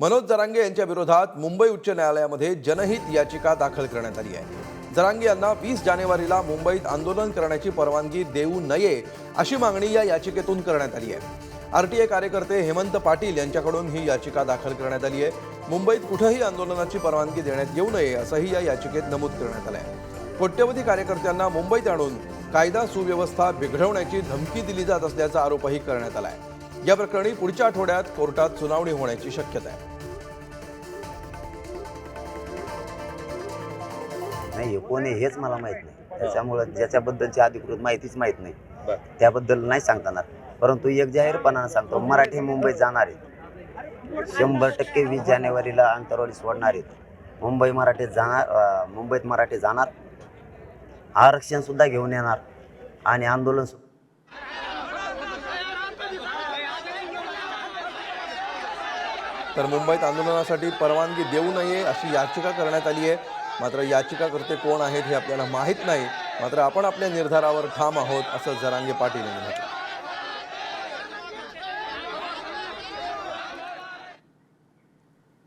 मनोज जरांगे यांच्या विरोधात मुंबई उच्च न्यायालयामध्ये जनहित याचिका दाखल करण्यात आली आहे. जरांगे यांना वीस जानेवारीला मुंबईत आंदोलन करण्याची परवानगी देऊ नये अशी मागणी या याचिकेतून करण्यात आली आहे. आरटीए कार्यकर्ते हेमंत पाटील यांच्याकडून ही याचिका दाखल करण्यात आली आहे. मुंबईत कुठंही आंदोलनाची परवानगी देण्यात येऊ नये असंही या याचिकेत नमूद करण्यात आलं आहे. कोट्यवधी कार्यकर्त्यांना मुंबईत आणून कायदा सुव्यवस्था बिघडवण्याची धमकी दिली जात असल्याचा आरोपही करण्यात आला आहे. या प्रकरणी पुढच्या आठवड्यात कोर्टात सुनावणी होण्याची शक्यता आहे. नाही हे कोण आहे हेच मला माहीत नाही. त्याच्यामुळं ज्याच्याबद्दलची अधिकृत माहितीच माहीत नाही. त्याबद्दल नाही सांगता येणार परंतु एक जाहीरपणानं सांगतो मराठी मुंबईत जाणार आहेत. शंभर टक्के वीस जानेवारीला आंतरवाडी सोडणार आहेत. मुंबई मराठी जाणार मुंबईत मराठी जाणार. आरक्षण सुद्धा घेऊन येणार. आणि आंदोलन तर मुंबईत आंदोलनासाठी परवानगी देऊ नये अशी याचिका करण्यात आली आहे. मात्र याचिकाकर्ते कोण आहेत हे आपल्याला माहीत नाही. मात्र आपण आपल्या निर्धारावर ठाम आहोत असं जरांगे पाटील यांनी म्हटलं.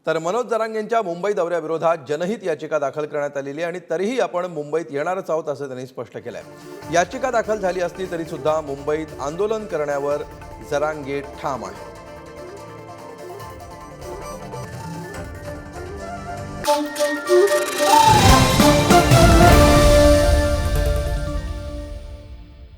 तर मनोज जरांगेंच्या मुंबई दौऱ्याविरोधात जनहित याचिका दाखल करण्यात आलेली आणि तरीही आपण मुंबईत येणारच आहोत असं त्यांनी स्पष्ट केलं आहे याचिका दाखल झाली असली तरी सुद्धा मुंबईत आंदोलन करण्यावर जरांगे ठाम आहे Thank you.